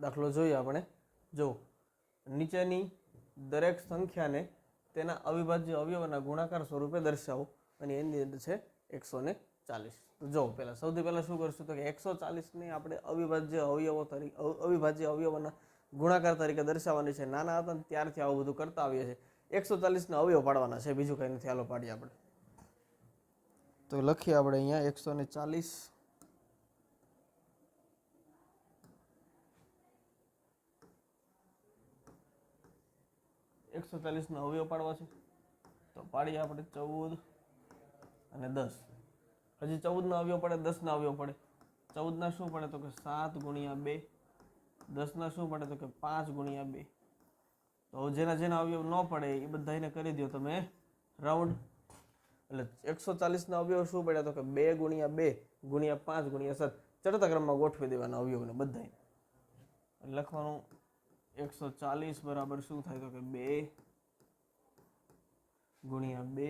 દાખલો જોઈએ આપણે. જો, નીચેની દરેક સંખ્યાને તેના અવિભાજ્ય અવયવના ગુણાકાર સ્વરૂપે દર્શાવો. અને એની અંદર છે એકસો ને ચાલીસ. તો જો, પહેલાં સૌથી પહેલાં શું કરશું તો કે એકસો ચાલીસને આપણે અવિભાજ્ય અવયવો તરીકે અવ- અવિભાજ્ય અવયવોના ગુણાકાર તરીકે દર્શાવવાની છે. નાના હતા ત્યારથી આવું બધું કરતા આવીએ છીએ. એકસો ચાલીસના અવયવ પાડવાના છે. બીજું કંઈ નથી. હાલો, પાડીએ આપણે. તો લખીએ આપણે અહીંયા એકસો ને ચાલીસ. એકસો ચાલીસનો અવયવ પાડવા છે. તો પાડીએ આપણે ચૌદ અને દસ. હજી ચૌદના અવયવ પડે દસના અવયવ પડે. ચૌદના શું પડે તો કે સાત ગુણ્યા બે. દસના શું પડે તો કે પાંચ ગુણ્યા બે. તો જેના જેના અવયવ ન પડે એ બધા એને કરી દો તમે રાઉન્ડ. એટલે એકસો ચાલીસના અવયવ શું પડ્યા તો કે બે ગુણ્યા બે ગુણ્યા પાંચ ગુણ્યા સાત. ચડતા ક્રમમાં ગોઠવી દેવાના અવયવને બધાય લખવાનું એકસો ચાલીસ બરાબર શું થાય તો કે બે ગુણ્યા બે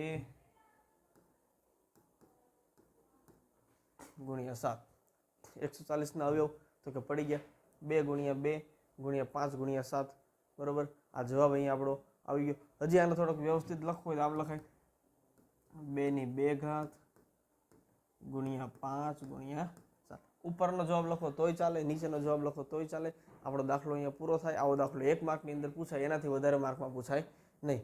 ગુણ્યા સાત એકસો ચાલીસના અવયવ તો કે પડી ગયા બે ગુણ્યા બે ગુણ્યા પાંચ ગુણ્યા સાત બરોબર આ જવાબ અહીંયા આપણો આવી ગયો હજી આને થોડોક વ્યવસ્થિત લખવો હોય તો આમ લખાય। બેની બે ઘાત, ગુણ્યા પાંચ, ગુણ્યા સાત ઉપરનો જવાબ લખો તોય ચાલે, નીચેનો જવાબ લખો તોય ચાલે. આપણો દાખલો અહીંયા પૂરો થાય. આવો દાખલો એક માર્કની અંદર પૂછાય, એનાથી વધારે માર્કમાં પૂછાય નહીં.